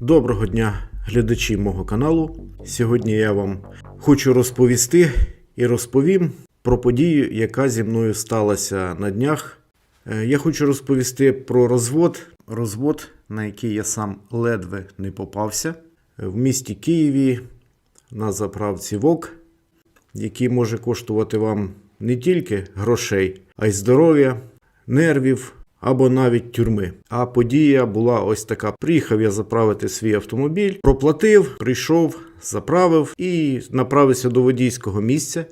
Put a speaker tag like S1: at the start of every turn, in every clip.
S1: Доброго дня, глядачі мого каналу. Сьогодні я вам хочу розповісти і розповім про подію, яка зі мною сталася на днях. Е, Я хочу розповісти про розвод, розвод, на який я сам ледве не попався Е, в місті Києві на заправці ВОК, який може коштувати вам не тільки грошей, а й здоров'я, нервів або навіть тюрми. А подія була ось така: приїхав я заправити свій автомобіль, проплатив, прийшов, заправив і направився до водійського місця.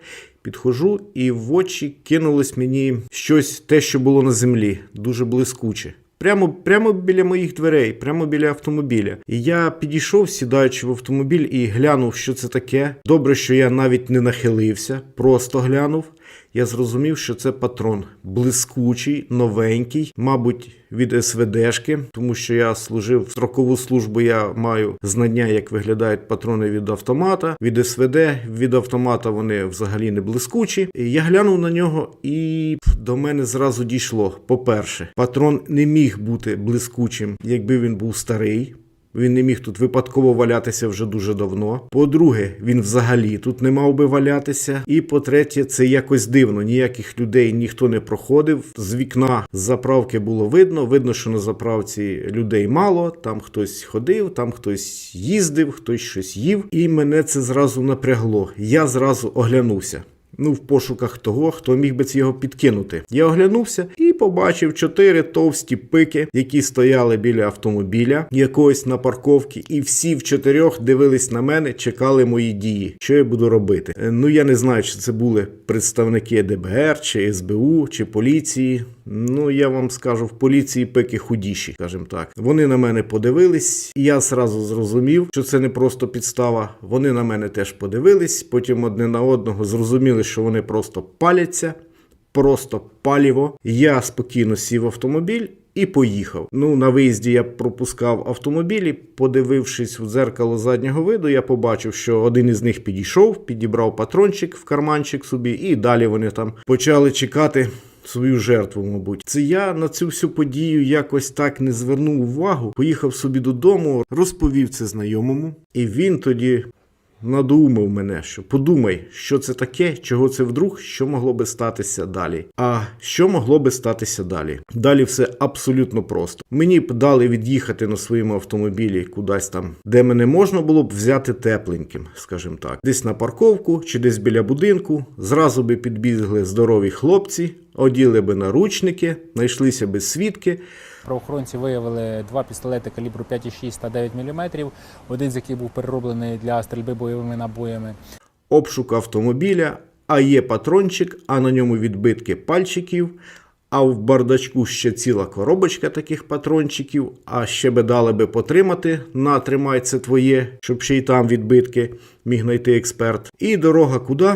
S1: Підходжу, і в очі кинулось мені щось, те, що було на землі, дуже блискуче. Прямо, прямо біля моїх дверей, прямо біля автомобіля. І я підійшов, сідаючи в автомобіль, і глянув, що це таке. Добре, що я навіть не нахилився, просто глянув. Я зрозумів, що це патрон блискучий, новенький, мабуть, від СВДшки, тому що я служив в строкову службу. Я маю знання, як виглядають патрони від автомата. Від СВД від автомата вони взагалі не блискучі. Я глянув на нього, і до мене зразу дійшло. По-перше, патрон не міг бути блискучим, якби він був старий. Він не міг тут випадково валятися вже дуже давно. По-друге, він взагалі тут не мав би валятися. І по-третє, це якось дивно. Ніяких людей ніхто не проходив. З вікна заправки було видно. Видно, що на заправці людей мало. Там хтось ходив, там хтось їздив, хтось щось їв. І мене це зразу напрягло. Я зразу оглянувся. Ну, в пошуках того, хто міг би його підкинути. Я оглянувся і побачив чотири товсті пики, які стояли біля автомобіля якогось на парковці, і всі в чотирьох дивились на мене, чекали мої дії. Що я буду робити? Е, Ну я не знаю, чи це були представники ДБР, чи СБУ, чи поліції. Ну я вам скажу, в поліції пики худіші, скажімо так. Вони на мене подивились, і я зразу зрозумів, що це не просто підстава. Вони на мене теж подивились, потім одне на одного зрозуміли, що вони просто паляться, просто паліво. Я спокійно сів автомобіль. І поїхав. Ну, на виїзді я пропускав автомобілі. Подивившись в дзеркало заднього виду, я побачив, що один із них підійшов, підібрав патрончик в карманчик собі, і далі вони там почали чекати свою жертву, мабуть. Це я на цю всю подію якось так не звернув увагу. Поїхав собі додому, розповів це знайомому, і він тоді надумав мене, що подумай, що це таке, чого це вдруг, що могло би статися далі. А що могло би статися далі? Далі все абсолютно просто. Мені б дали від'їхати на своєму автомобілі кудись там, де мене можна було б взяти тепленьким, скажімо так, десь на парковку чи десь біля будинку. Зразу би підбігли здорові хлопці, оділи би наручники, знайшлися би свідки.
S2: Правоохоронці виявили два пістолети калібру 5,6 та 9 мм, один з яких був перероблений для стрільби бойовими набоями.
S1: обшук автомобіля, а є патрончик, а на ньому відбитки пальчиків. А в бардачку ще ціла коробочка таких патрончиків, а ще би дали би потримати на тримай це твоє, щоб ще й там відбитки міг знайти експерт. І дорога куди?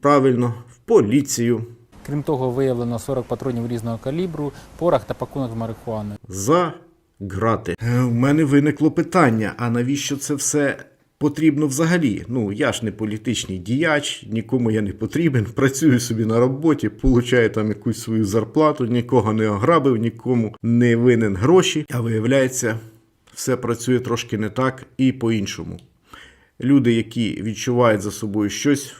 S1: Правильно, в поліцію.
S2: Крім того, виявлено 40 патронів різного калібру, порох та пакунок з марихуаною.
S1: За грати. Е, У мене виникло питання: а навіщо це все потрібно взагалі? Ну, я ж не політичний діяч, нікому я не потрібен. Працюю собі на роботі, получаю там якусь свою зарплату, нікого не ограбив, нікому не винен гроші. А виявляється, все працює трошки не так і по-іншому. Люди, які відчувають за собою щось,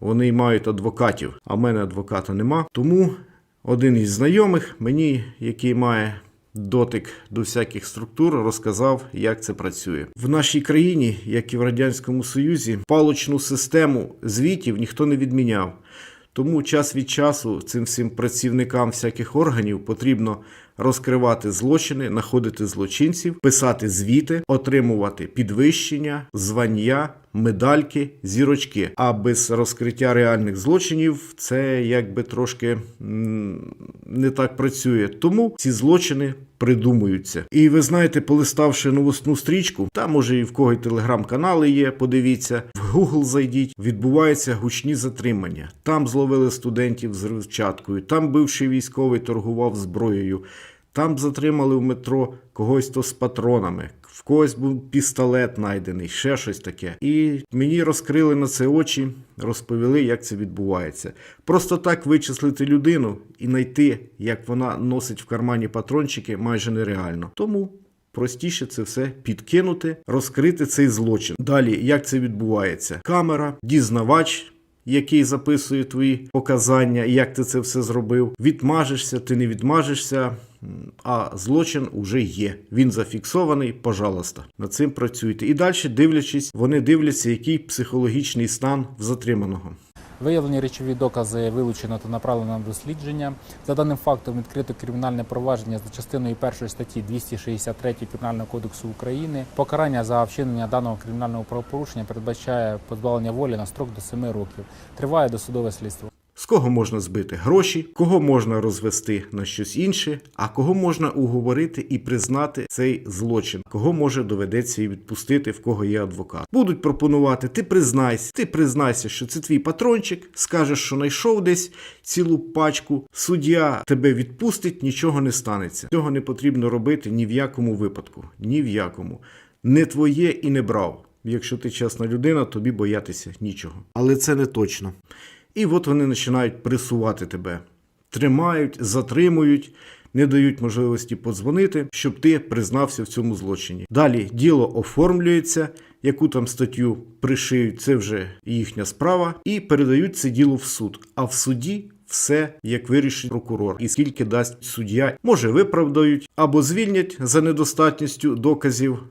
S1: вони мають адвокатів, а в мене адвоката нема. Тому один із знайомих мені, який має дотик до всяких структур, розказав, як це працює. В нашій країні, як і в Радянському Союзі, палочну систему звітів ніхто не відміняв. Тому час від часу цим всім працівникам всяких органів потрібно розкривати злочини, знаходити злочинців, писати звіти, отримувати підвищення, звання, медальки, зірочки. А без розкриття реальних злочинів це якби трошки не так працює. Тому ці злочини придумуються. І ви знаєте, полиставши новосну стрічку, там може і в кого й телеграм-канали є, подивіться, в Google зайдіть, відбуваються гучні затримання. Там зловили студентів з рівчаткою, там бивший військовий торгував зброєю. Там затримали в метро когось то з патронами, в когось був пістолет знайдений, ще щось таке. І мені розкрили на це очі, розповіли, як це відбувається. Просто так вичислити людину і знайти, як вона носить в кармані патрончики, майже нереально. Тому Простіше це все підкинути, розкрити цей злочин. Далі, як це відбувається? Камера, дізнавач, який записує твої показання, як ти це все зробив. Відмажешся, ти не відмажешся. А злочин уже є. Він зафіксований. Пожалуйста, над цим працюйте. І далі, дивлячись, вони дивляться, який психологічний стан в затриманого.
S2: Виявлені речові докази вилучено та направлено на дослідження. За даним фактом відкрито кримінальне провадження за частиною першої статті 263 Кримінального кодексу України. Покарання за вчинення даного кримінального правопорушення передбачає позбавлення волі на строк до 7 років. Триває досудове слідство.
S1: Кого можна збити гроші, кого можна розвести на щось інше, а кого можна уговорити і признати цей злочин, кого може доведеться і відпустити, в кого є адвокат. Будуть пропонувати: ти признайся, ти признайся, що це твій патрончик, скажеш, що знайшов десь цілу пачку. Суддя тебе відпустить, нічого не станеться. Цього не потрібно робити ні в якому випадку. Ні в якому. Не твоє і не брав. Якщо ти чесна людина, тобі боятися нічого. Але це не точно. І от вони починають пресувати тебе, тримають, затримують, не дають можливості подзвонити, щоб ти признався в цьому злочині. Далі діло оформлюється, яку там статтю пришиють, це вже їхня справа, і передають це діло в суд. А в суді. Все як вирішить прокурор, і скільки дасть суддя, може виправдають або звільнять за недостатністю доказів,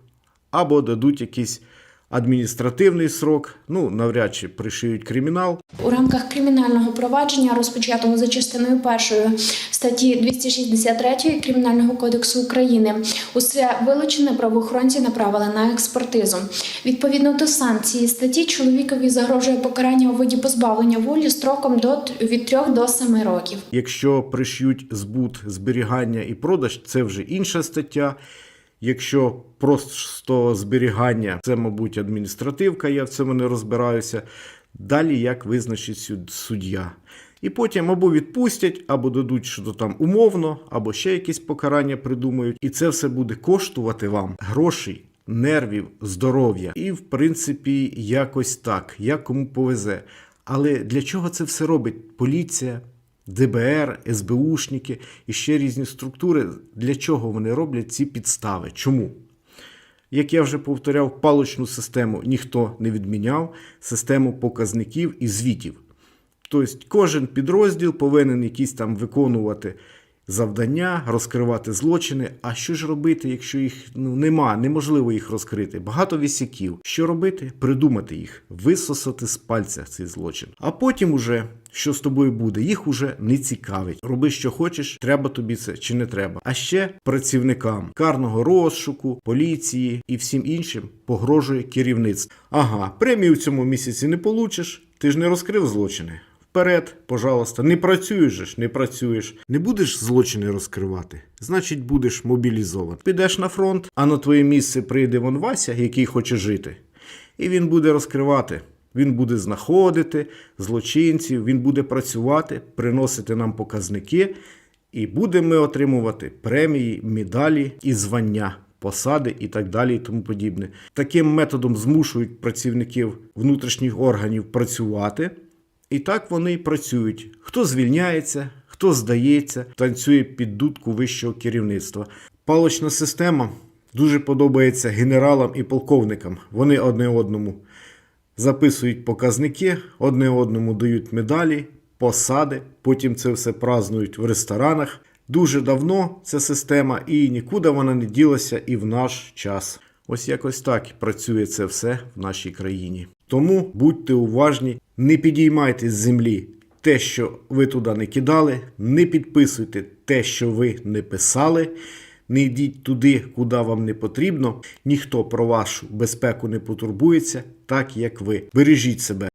S1: або дадуть якийсь адміністративний срок. Ну навряд чи пришиють кримінал,
S3: У рамках кримінального провадження, розпочатого за частиною першої статті 263 Кримінального кодексу України, усе вилучене правоохоронці направили на експертизу. Відповідно до санкції статті чоловікові загрожує покарання у виді позбавлення волі строком до від 3 до 7 років.
S1: Якщо пришьють збут, зберігання і продаж, це вже інша стаття. Якщо просто зберігання, це, мабуть, адміністративка, я в цьому не розбираюся. Далі як визначить суддя. І потім або відпустять, або дадуть що там умовно, або ще якісь покарання придумають. І це все буде коштувати вам грошей, нервів, здоров'я. І, в принципі, якось так, як кому повезе. Але для чого це все робить поліція, ДБР, СБУшники і ще різні структури? Для чого вони роблять ці підстави? Чому? Як я вже повторяв, паличну систему ніхто не відміняв, систему показників і звітів. Тобто кожен підрозділ повинен якісь там виконувати завдання, розкривати злочини. А що ж робити, якщо їх ну, нема, неможливо їх розкрити? Багато вісяків. Що робити? Придумати їх, висосати з пальця цей злочин. А потім уже. Що з тобою буде, їх уже не цікавить. Роби, що хочеш, треба тобі це чи не треба. А ще працівникам карного розшуку, поліції і всім іншим погрожує керівництво. Ага, премію в цьому місяці не получиш, ти ж не розкрив злочини. Вперед, пожалуйста, не працюєш ж, не працюєш. Не будеш злочини розкривати, значить будеш мобілізований. Підеш на фронт, а на твоє місце прийде вон Вася, який хоче жити, і він буде розкривати. Він буде знаходити злочинців, він буде працювати, приносити нам показники, і будемо отримувати премії, медалі і звання, посади і так далі, і тому подібне. Таким методом змушують працівників внутрішніх органів працювати. І так вони й працюють. Хто звільняється, хто здається, танцює під дудку вищого керівництва. Палочна система дуже подобається генералам і полковникам. Вони одне одному записують показники, одне одному дають медалі, посади, потім це все празднують в ресторанах. Дуже давно ця система і нікуди вона не ділася і в наш час. Ось якось так працює це все в нашій країні. Тому будьте уважні, не підіймайте з землі те, що ви туди не кидали, не підписуйте те, що ви не писали. Не йдіть туди, куди вам не потрібно. Ніхто про вашу безпеку не потурбується, так як ви. Бережіть себе.